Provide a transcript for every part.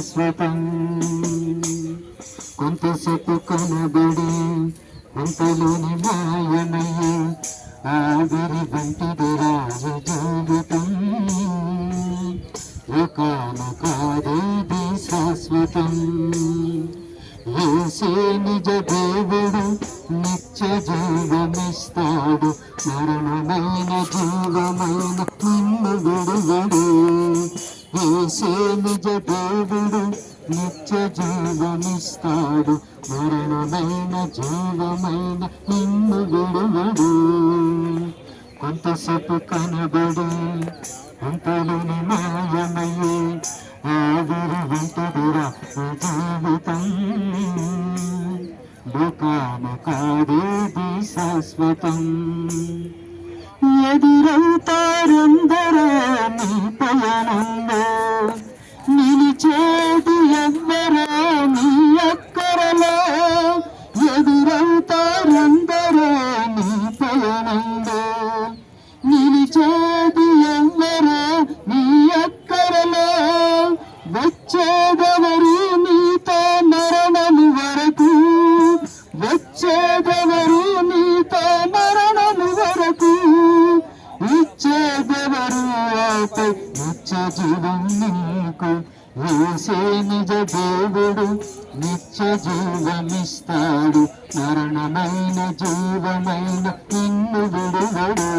శాశ్వతం కొంతసేపు కనబడి కొంతలోని మాయమయ్యే ఆవిరి వంటిది రాజు జీవితం. లోకాన శాశ్వతం. ఏసే నిజ దేవుడు నిత్య జీవమిస్తాడు. మరణమైన జీవమైన నిన్ను విడువడు. ఏసే నిజ దేవుడు నిత్య జీవనిస్తాడు. మరణమైన జీవమైన నిన్ను విడువడు. కొంతసేపు కనబడి అంతలోని మాయమయ్యే ఆవిరి వెంటదిరా జీవితం. లోకాన కాదేది శాశ్వతం. ఎదురవుతారందరూ నీ పయనంలో నిలిచేది ఎవ్వరో నీ అక్కరలో. ఎదురవుతారందరూ నీ పయనంలో నిలిచేది ఎవ్వరో నీ అక్కరలో. వచ్చేదెవరు ఆపై నిత్య జీవం నీకు వేసే నిజ దేవుడు నిత్య జీవమిస్తాడు. మరణమైన జీవమైన నిన్ను విడువడు.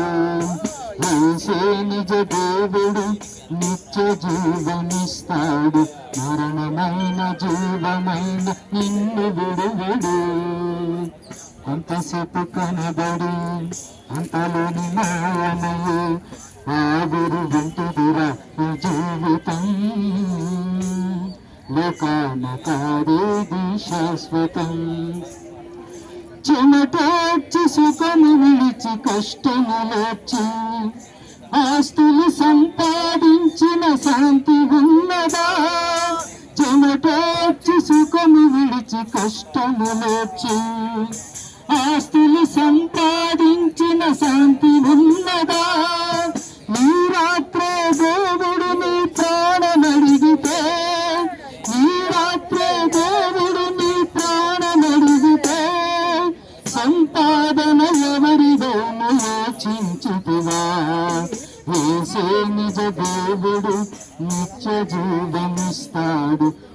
వేసే నిజ దేవుడు నిత్య జీవమిస్తాడు. మరణమైన జీవమైన నిన్ను విడువడు. కొంతసేపు కనబడి అంతలోని మాయమయ్యే ఆవిరి వెంటదిరా ఈ జీవితం. లోకాన శాశ్వతం చెమటార్చి సుఖము విడిచి కష్టములోచి ఆస్తులు సంపాదించిన శాంతి ఉన్నదా? చెమటార్చి సుఖము విడిచి కష్టములోచి ఆస్తులు సంపా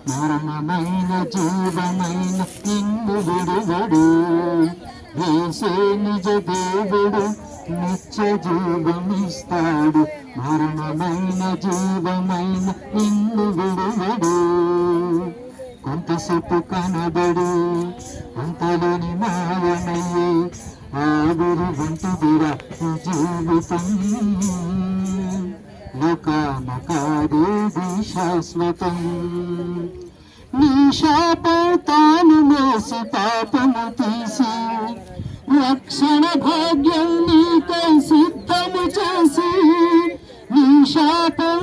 మరణమైన జీవమైన నిన్ను విడువడు. వేసే నిజ దేవుడు నిత్య జీవమిస్తాడు. మరణమైన జీవమైన నిన్ను విడువడు. కొంతసేపు కనబడి అంతలోని మాయమయ్యే ఆవిరి వంటిదిరా జీవితం. లోకాన శాశ్వతం నీ శాపం మోసి పాపము తీసి రక్షణ భాగ్యం నీకై సిద్ధము చేసి నీ శాపం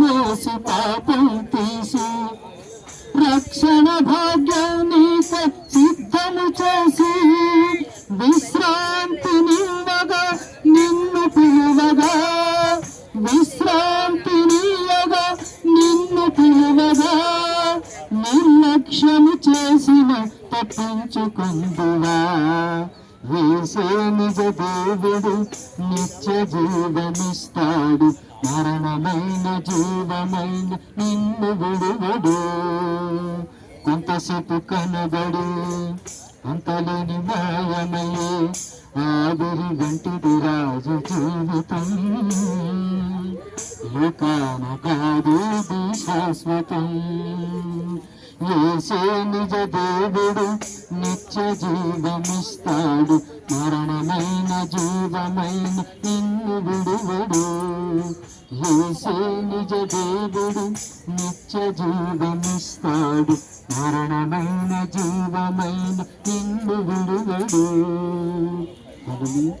మోసి పాపం తీసి రక్షణ భాగ్యం నిర్లక్ష్యము చేసిన తప్పించుకుందువా? వేసే నిజ దేవుడు నిత్య జీవమిస్తాడు. మరణమైన జీవమైన నిన్ను విడువడు. కొంతసేపు కనబడు అంతలేని మాయమయ్యే ఆవిరి గంటిది రాజు జీవితం. లోకాన కాదు శాశ్వతం. ఏసే నిజ దేవుడు నిత్య జీవమిస్తాడు. మరణమైన జీవమైన నిన్ను విడువడు. ఏసే నిజ దేవుడు నిత్య జీవమిస్తాడు. మరణమైన జీవమైన నిన్ను విడువడు. అది